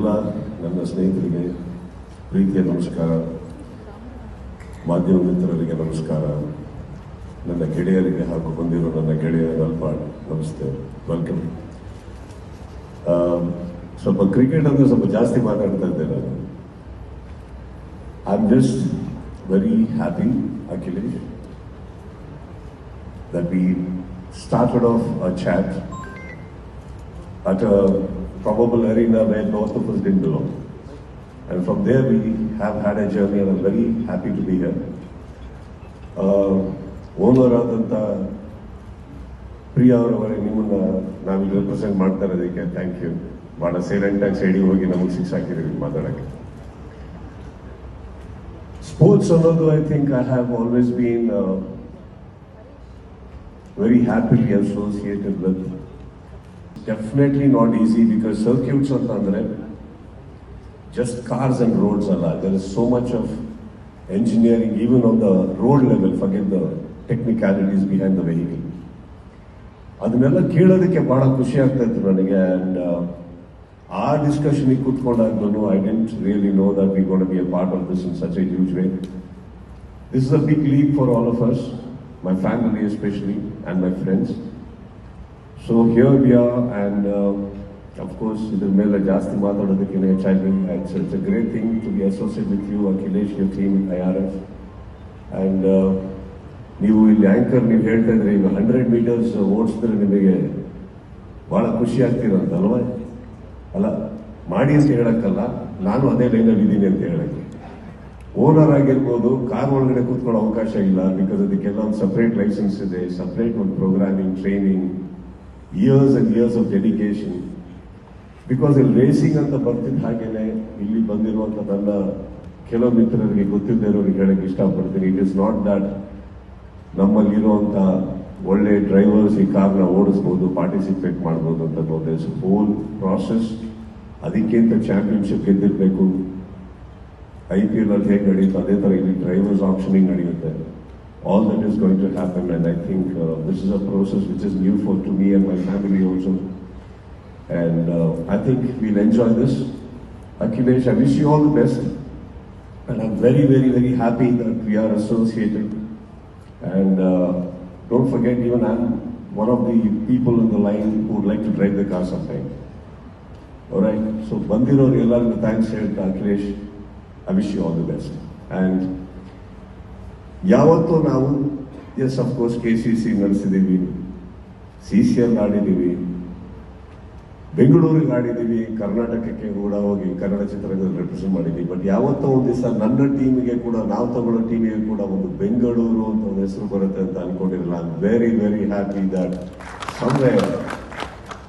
ಎಲ್ಲ ನನ್ನ ಸ್ನೇಹಿತರಿಗೆ ಪ್ರೀತಿಯ ನಮಸ್ಕಾರ ಮಾಧ್ಯಮ ಮಿತ್ರರಿಗೆ ನಮಸ್ಕಾರ ನನ್ನ ಗೆಳೆಯರಿಗೆ ಹಾಗೂ ಬಂದಿರೋ ನನ್ನ ಗೆಳೆಯ ಅಲ್ಪ ನಮಸ್ತೆ ವೆಲ್ಕಮ್ ಸ್ವಲ್ಪ ಕ್ರಿಕೆಟ್ ಅಂದ್ರೆ ಸ್ವಲ್ಪ ಜಾಸ್ತಿ ಮಾತಾಡ್ತಾ ಇದ್ದೆ ನಾನು I am just very happy Akhilesh that we started off a chat at a probable arena where most of us didn't belong. And from there we have had a journey and I'm very happy to be here. Owner ಆದಂಥ ಪ್ರಿಯಾ ಅವರವರೇ ನಿಮ್ಮನ್ನ ನಾವಿಲ್ಲಿ represent ಮಾಡ್ತಾ ಇರೋದಕ್ಕೆ thank you ಭಾಳ silent ಆಗಿ ಸೈಡಿಗೆ ಹೋಗಿ ನಮಗೆ ಸಿಕ್ಸ್ ಹಾಕಿದ್ದೀವಿ ಮಾತಾಡೋಕ್ಕೆ ಸ್ಪೋರ್ಟ್ಸ್ ಅನ್ನೋದು I think I have always been very happily associated with. Definitely not easy because circuits ಅಂತಂದ್ರೆ just cars and roads ಅಲ್ಲ there is so much of engineering even on the road level forget the technicalities behind the vehicle ಅದನ್ನೆಲ್ಲ ಕೇಳೋದಕ್ಕೆ ಬಹಳ ಖುಷಿ ಆಗ್ತಾ ಇತ್ತು ನನಗೆ and ಆ ಡಿಸ್ಕಷನ್ಗೆ ಕೂತ್ಕೊಂಡಾಗ್ಲೂ I didn't really know that we got be a part of this in such a huge way This is a big leap for all of us, my family especially, and my friends. So here we are and of course ಇದ್ರ ಮೇಲೆ ಜಾಸ್ತಿ ಮಾತಾಡೋದಕ್ಕಿಂತ ಹೆಚ್ಚಾಗಿ it's it's a great thing to be associate with you Akhilesh you team I R F and ನೀವು ಇಲ್ಲಿ anchor ನೀವು ಹೇಳ್ತಾ ಇದ್ರೆ ಈಗ ಹಂಡ್ರೆಡ್ ಮೀಟರ್ಸ್ ಓಡಿಸಿದ್ರೆ ನಿಮಗೆ ಭಾಳ ಖುಷಿ ಆಗ್ತಿರಂತ ಅಲ್ವಾ? ಅಲ್ಲ, ಮಾಡಿ ಅಂತ ಹೇಳಕ್ಕಲ್ಲ. ನಾನು ಅದೇ ಲೈನಲ್ಲಿ ಇದ್ದೀನಿ ಅಂತ ಹೇಳಕ್ಕೆ. ಓನರ್ ಆಗಿರ್ಬೋದು ಕಾರ್ ಒಳಗಡೆ ಕೂತ್ಕೊಳ್ಳೋ ಅವಕಾಶ ಇಲ್ಲ ಬಿಕಾಸ್ ಅದಕ್ಕೆಲ್ಲ ಒಂದು ಸಪ್ರೇಟ್ ಲೈಸೆನ್ಸ್ ಇದೆ ಸಪ್ರೇಟ್ ಒಂದು programming training years and years of dedication because ಇಲ್ಲಿ ರೇಸಿಂಗ್ ಅಂತ ಬರ್ತಿದ್ದ ಹಾಗೇನೆ, ಇಲ್ಲಿ ಬಂದಿರುವಂತ ನನ್ನ ಕೆಲವು ಮಿತ್ರರಿಗೆ ಗೊತ್ತಿಲ್ಲದೆ ಇರೋರಿಗೆ ಹೇಳಕ್ಕೆ ಇಷ್ಟಪಡ್ತೀನಿ. ಇಟ್ ಇಸ್ ನಾಟ್ ದಟ್ ನಮ್ಮಲ್ಲಿರುವಂತ ಒಳ್ಳೆ ಡ್ರೈವರ್ಸ್ ಈ ಕಾರ್ನ ಓಡಿಸ್ಬೋದು ಪಾರ್ಟಿಸಿಪೇಟ್ ಮಾಡ್ಬೋದು ಅಂತ ದಿಸ್ ಹೋಲ್ ಪ್ರಾಸೆಸ್ ಅದಕ್ಕಿಂತ ಚಾಂಪಿಯನ್ಶಿಪ್ ಗೆದ್ದಿರಬೇಕು. ಐ ಪಿ ಎಲ್ ಅಲ್ಲಿ ಹೇಗೆ ನಡೆಯುತ್ತೆ ಅದೇ ಥರ ಇಲ್ಲಿ ಡ್ರೈವರ್ಸ್ ಆಪ್ಷನಿಂಗ್ ನಡೆಯುತ್ತೆ. all that is going to happen and I think uh, this is a process which is new for to me and my family also and uh, I think we'll enjoy this. Akhilesh, I wish you all the best and I'm very very very happy that we are associated and uh, don't forget even I'm one of the people in the line who would like to drive the car sometime. Alright, so Bandiro Relar, thanks here to Akhilesh. I wish you all the best and ಯಾವತ್ತೂ ನಾವು yes of course K C C ನಡೆಸಿದ್ದೀವಿ C C L ಆಡಿದ್ದೀವಿ ಬೆಂಗಳೂರಿಗೆ ಆಡಿದ್ದೀವಿ ಕರ್ನಾಟಕಕ್ಕೆ ಕೂಡ ಹೋಗಿ ಕನ್ನಡ ಚಿತ್ರರಂಗದಲ್ಲಿ represent ಮಾಡಿದ್ದೀವಿ. ಬಟ್ ಯಾವತ್ತೋ ಒಂದು ದಿವಸ ನನ್ನ ಟೀಮಿಗೆ ಕೂಡ, ನಾವು ತಗೊಳ್ಳೋ ಟೀಮಿಗೆ ಕೂಡ ಒಂದು ಬೆಂಗಳೂರು ಅಂತ ಒಂದು ಹೆಸರು ಬರುತ್ತೆ ಅಂತ ಅನ್ಕೊಂಡಿರಲ್ಲ. I very very happy that somewhere